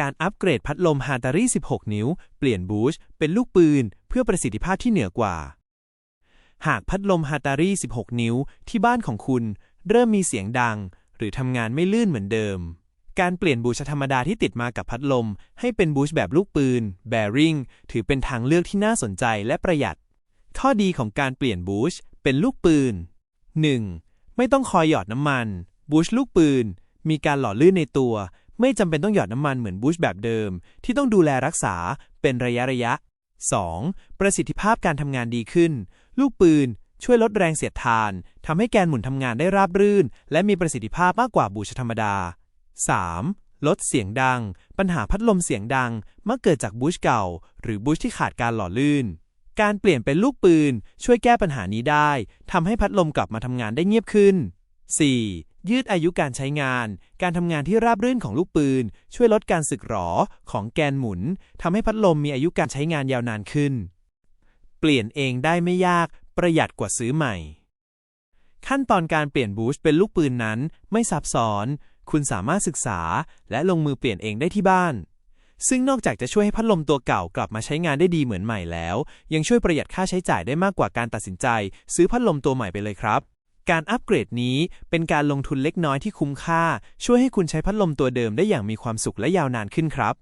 การอัปเกรดพัดลมฮาตารี่ 16 นิ้ว เปลี่ยนบูชเป็นลูกปืน เพื่อประสิทธิภาพที่เหนือกว่า หากพัดลมฮาตารี่ 16 นิ้วที่บ้านของคุณ เริ่มมีเสียงดัง หรือทำงานไม่ลื่นเหมือนเดิม การเปลี่ยนบูชธรรมดาที่ติดมากับพัดลม ให้เป็นบูชแบบลูกปืน แบริ่ง ถือเป็นทางเลือกที่น่าสนใจและประหยัด ข้อดีของการเปลี่ยนบูชเป็นลูกปืน 1. ไม่ต้องคอยหยอดน้ำมัน บูชลูกปืน มีการหล่อลื่นในตัว ไม่จำเป็นต้องหยอดน้ำมันเหมือนบูชแบบเดิม ที่ต้องดูแลรักษาเป็นระยะระยะ 2. ประสิทธิภาพการทำงานดีขึ้น ลูกปืน ช่วยลดแรงเสียดทานทำให้แกนหมุนทำงานได้ราบรื่น และมีประสิทธิภาพมากกว่าบูชธรรมดา 3. ลดเสียงดัง ปัญหาพัดลมเสียงดัง มักเกิดจากบูชเก่า หรือบูชที่ขาดการหล่อลื่น การเปลี่ยนเป็นลูกปืน ช่วยแก้ปัญหานี้ได้ทำให้พัดลมกลับมาทำงานได้เงียบขึ้น 4. ยืดอายุการใช้งาน การทำงานที่ราบรื่นของลูกปืน ช่วยลดการสึกหรอของแกนหมุนทำให้พัดลมมีอายุการใช้งานยาวนานขึ้น เปลี่ยนเองได้ไม่ยาก ประหยัดกว่าซื้อใหม่ ขั้นตอนการเปลี่ยนบูสต์เป็นลูกปืนนั้นไม่ซับซ้อน คุณสามารถศึกษาและลงมือเปลี่ยนเองได้ที่บ้าน ซึ่งนอกจากจะช่วยให้พัดลมตัวเก่ากลับมาใช้งานได้ดีเหมือนใหม่แล้ว ยังช่วยประหยัดค่าใช้จ่ายได้มากกว่าการตัดสินใจ ซื้อพัดลมตัวใหม่ไปเลยครับ การอัปเกรดนี้เป็นการลงทุนเล็กน้อยที่คุ้มค่า ช่วยให้คุณใช้พัดลมตัวเดิมได้อย่างมีความสุขและยาวนานขึ้นครับ